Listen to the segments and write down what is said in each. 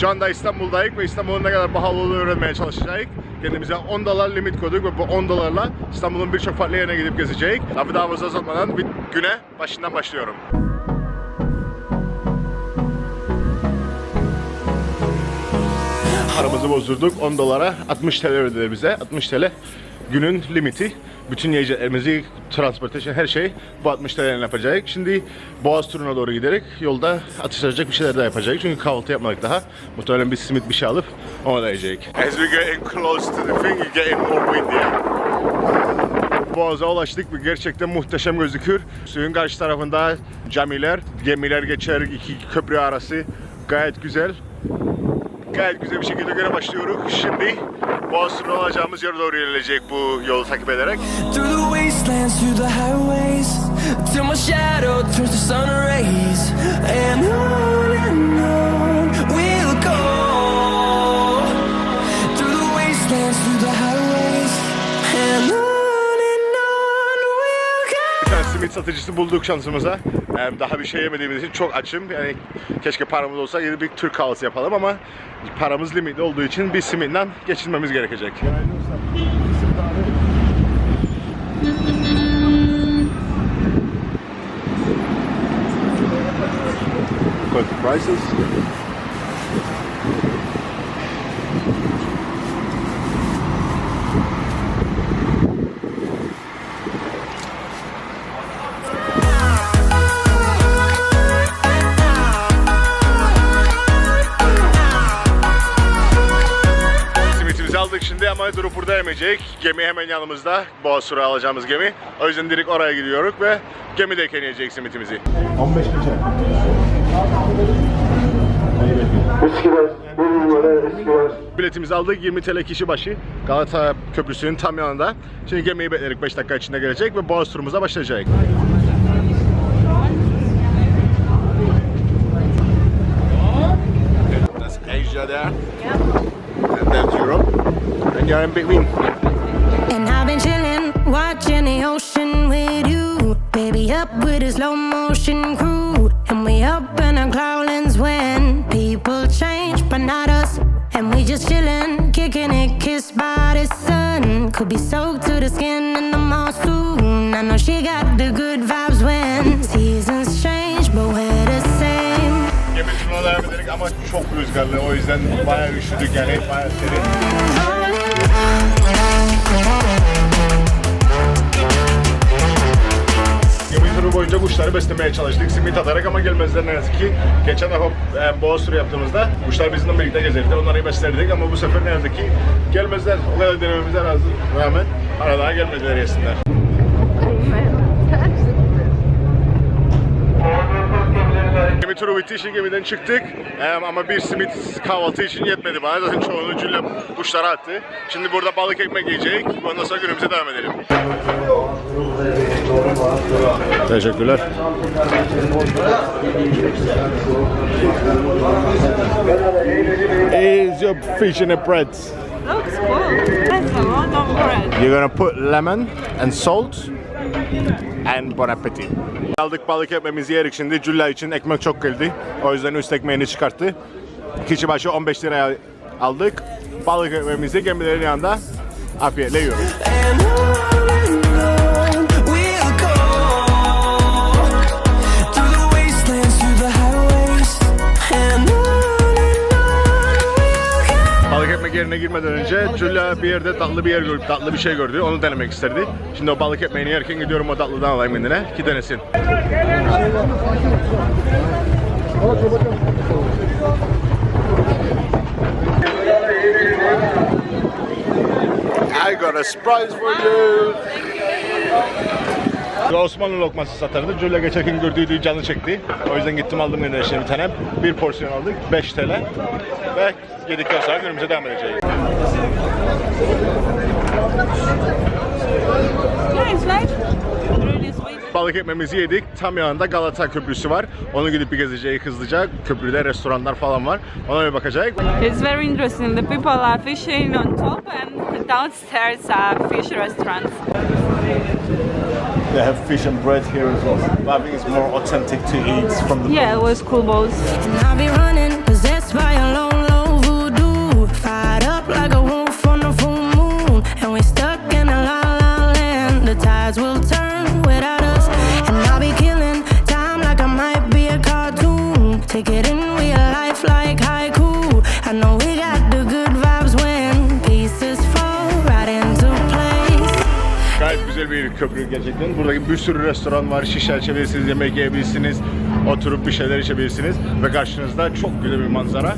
Şu anda İstanbul'dayız ve İstanbul'un ne kadar pahalı olduğunu öğrenmeye çalışacağız. Kendimize 10 dolar limit koyduk ve bu 10 dolarla İstanbul'un birçok farklı yerine gidip gezeceğiz. Lafı daha fazla uzatmadan bir güne başından başlıyorum. Paramızı bozdurduk 10 dolara 60 TL ödedi bize 60 TL günün limiti bütün yiyeceklerimizi transportation her şey bu 60 TL'den yapacağız. Şimdi Boğaz turuna doğru giderek yolda atıştıracak bir şeyler daha yapacağız. Çünkü kahvaltı yapmadık daha. Muhtemelen bir simit bir şey alıp onu da yiyecek. As we getting close to the thing, it's getting more windy. Boğaz'a ulaştık ve gerçekten muhteşem gözükür. Suyun karşı tarafında camiler, gemiler geçer iki köprü arası. Gayet güzel. Gayet güzel bir şekilde göre başlıyoruz. Şimdi Boğaz turuna alacağımız yere doğru ilerleyecek bu yolu takip ederek. Through the wastelands, through the highways, till my shadow turns to sun rays, and on and on satıcısı bulduk şansımıza. Ee, Daha bir şey yemediğimiz için çok açım. Yani keşke paramız olsa yeni bir Türk kahvaltısı yapalım ama paramız limitli olduğu için bir simitle geçinmemiz gerekecek. Quick prices. Ama durup burada yemeyecek. Gemi hemen yanımızda. Boğaz Sura alacağımız gemi. O yüzden direkt oraya gidiyoruz ve gemideyken yiyecek simitimizi. 15 gece. Biletimizi aldık 20 TL kişi başı Galata Köprüsü'nün tam yanında. Şimdi gemiyi bekledik 5 dakika içinde gelecek ve Boğaz turumuza başlayacak. That's Asia there. And that's Europe. And you're in between. And I've been chilling, watching the ocean with you. Baby, up with a slow motion crew. And we up in our clouds when people change, but not us. And we just chilling, kicking it, kissed by the sun. Could be soaked to the skin in the mall soon. I know she got the good vibes when seasons change, but we're the same. Gemi turuna devam ederek ama çok rüzgarlı. O yüzden bayağı üşüdük yani. Bayağı serin. Turu boyunca kuşları beslemeye çalıştık. Simit atarak ama gelmezler ne yazık ki. Geçen defa e, boğaz turu yaptığımızda kuşlar bizimle birlikte gezerdi. Onları beslerdik ama bu sefer ne yazık ki gelmezler. O kadar denememize rağmen hala daha gelmediler yesinler. Bitti, işin gemiden çıktık. Ee, ama bir simit kahvaltı için yetmedi bana. Zaten çoğunu cülle kuşlara attı. Şimdi burada balık ekmek yiyecek. Ondan sonra günümüze devam edelim. Teşekkürler. Is your fish in a bread? Looks cool. That's a lot of bread. You're gonna put lemon and salt and bon appetit. Aldık balık ekmeğimizi yerik şimdi. Cülla için ekmek çok geldi. O yüzden üst ekmeğini çıkarttı. Kişi başı 15 liraya aldık. Balık ekmeğimizi gemilerin yanında afiyetle yiyoruz. Yerine girmeden önce Cülla bir yerde tatlı bir yer gördü, tatlı bir şey gördü. Onu denemek isterdi. Şimdi o balık ekmeğini yerken gidiyorum o tatlıdan alayım kendine ki denesin. I got a surprise for you. Osmanlı lokması satardı. Cülle geçerken gördüğü canı çekti. O yüzden gittim aldım şimdi bir tane. Bir porsiyon aldık. 5 TL. Ve yedikten sonra günümüze devam edeceğiz. Balık ekmeğimizi yedik. Tam yanında Galata Köprüsü var. Onu gidip bir gezeceğiz hızlıca. Köprüde restoranlar falan var. Ona bir bakacağız. It's very interesting. The people are fishing on top and downstairs are fish restaurants. They have fish and bread here as well. But I think it's more authentic to eat from the Yeah, it was cool balls. Köprü gerçekten. Buradaki bir sürü restoran var. Şişe içebilirsiniz, yemek yiyebilirsiniz. Oturup bir şeyler içebilirsiniz. Ve karşınızda çok güzel bir manzara.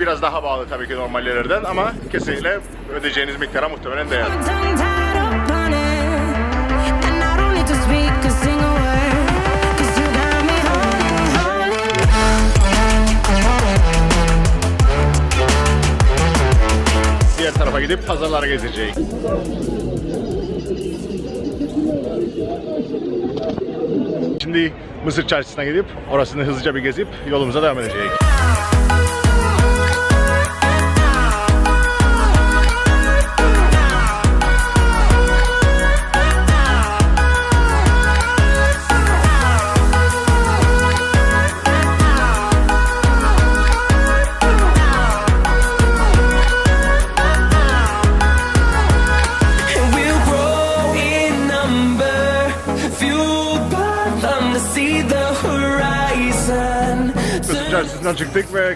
Biraz daha bağlı tabii ki normal yerlerden ama kesinlikle ödeyeceğiniz miktara muhtemelen değer. tongue tied up on it. Şimdi Mısır çarşısına gidip orasını hızlıca bir gezip yolumuza devam edeceğiz.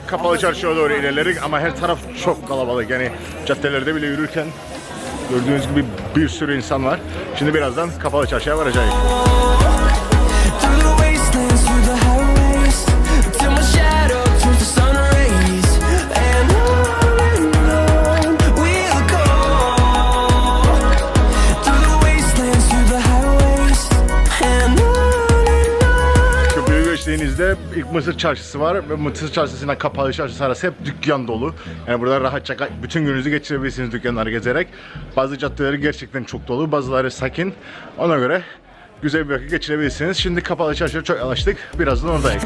Kapalı çarşıya doğru ilerledik ama her taraf çok kalabalık. Yani caddelerde bile yürürken gördüğünüz gibi bir sürü insan var. Şimdi birazdan kapalı çarşıya varacağız. Geçtiğinizde ilk Mısır çarşısı var ve Mısır çarşısıyla kapalı çarşısı arası hep dükkan dolu. Yani burada rahatça bütün gününüzü geçirebilirsiniz dükkanları gezerek. Bazı caddeleri gerçekten çok dolu, bazıları sakin. Ona göre güzel bir vakit geçirebilirsiniz. Şimdi kapalı çarşıya çok alıştık. Birazdan oradayız.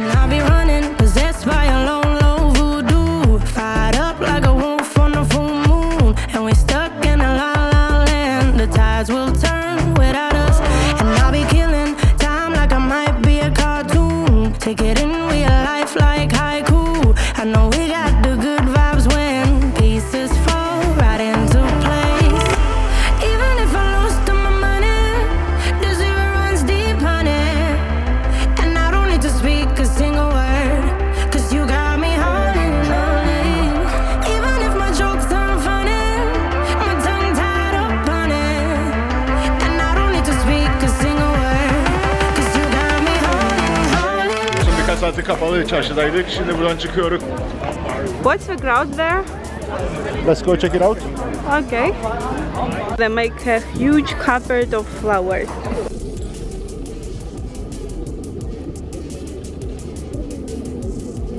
Kapalı çarşıdaydık. Şimdi buradan çıkıyoruz. What's the crowd there? Let's go check it out. Okay. They make a huge cupboard of flowers.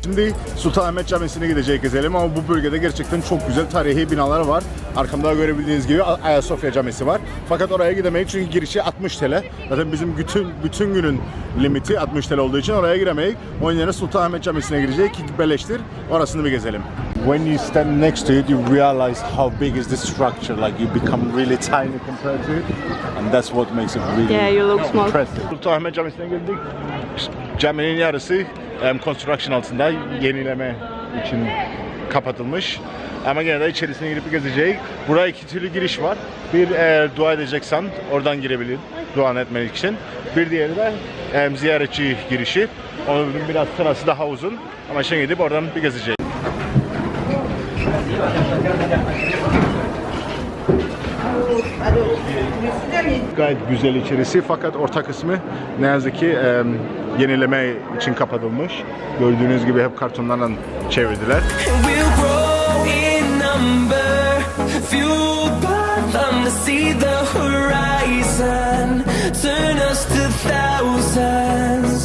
Şimdi Sultanahmet Camisi'ne gidecek gezelim ama bu bölgede gerçekten çok güzel tarihi binalar var. Arkamda görebildiğiniz gibi Ayasofya Camisi var. Fakat oraya gidemeyiz çünkü girişi 60 TL. Zaten bizim bütün bütün günün limiti 60 TL olduğu için oraya giremeyiz. Onun yerine Sultanahmet Camisi'ne girecek ki beleştir. Orasını bir gezelim. When you stand next to it, you realize how big is the structure. Like you become really tiny compared to it, and that's what makes it really Yeah, you look small. impressive. Sultanahmet Camisi'ne geldik. Caminin yarısı em, construction altında yenileme için kapatılmış. Ama gene de içerisine girip gezeceğiz. Buraya iki türlü giriş var. Bir eğer dua edeceksen oradan girebilir dua etmek için. Bir diğeri de em, ziyaretçi girişi. Onun biraz sırası daha uzun. Ama şimdi gidip oradan bir gezeceğiz. Gayet güzel içerisi fakat orta kısmı ne yazık ki em, yenileme için kapatılmış. Gördüğünüz gibi hep kartonlarla çevirdiler. Number, by them to see the horizon. Turn us to thousands.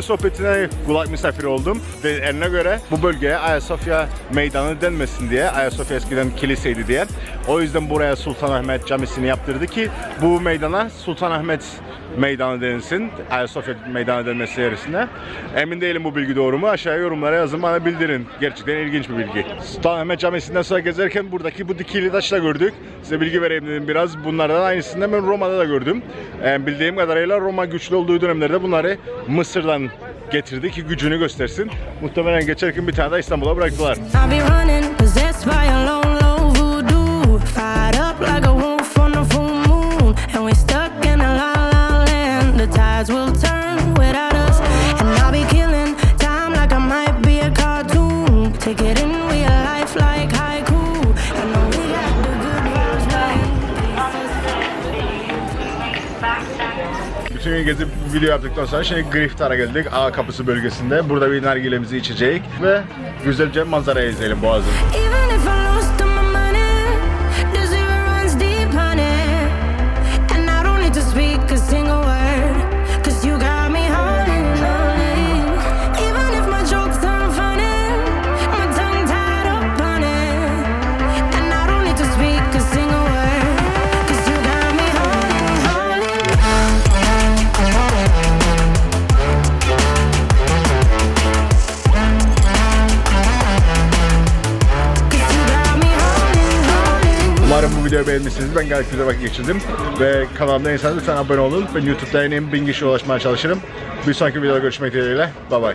Birilerinin sohbetine kulak misafiri oldum. Dediklerine göre bu bölgeye Ayasofya Meydanı denmesin diye, Ayasofya eskiden kiliseydi diye. O yüzden buraya Sultanahmet Camisi'ni yaptırdı ki bu meydana Sultanahmet meydana denilsin. Ayasofya meydana denilmesi serisine. Emin değilim bu bilgi doğru mu? Aşağıya yorumlara yazın bana bildirin. Gerçekten ilginç bir bilgi. Sultanahmet Camisi'nden sonra gezerken buradaki bu dikili taşı da gördük. Size bilgi vereyim dedim biraz. Bunlardan aynısını ben Roma'da da gördüm. Yani bildiğim kadarıyla Roma güçlü olduğu dönemlerde bunları Mısır'dan getirdi ki gücünü göstersin. Muhtemelen geçerken bir tane de İstanbul'a bıraktılar. Konya'yı gezip video yaptıktan sonra şimdi Griftar'a geldik. A kapısı bölgesinde. Burada bir nargilemizi içecek ve güzelce manzarayı izleyelim Boğaz'ın. videoyu beğenmişsiniz. Ben gayet güzel vakit geçirdim. Ve kanalımda insanlar lütfen abone olun. Ben YouTube'da en bin kişiye ulaşmaya çalışırım. Bir sonraki videoda görüşmek dileğiyle. Bay bay.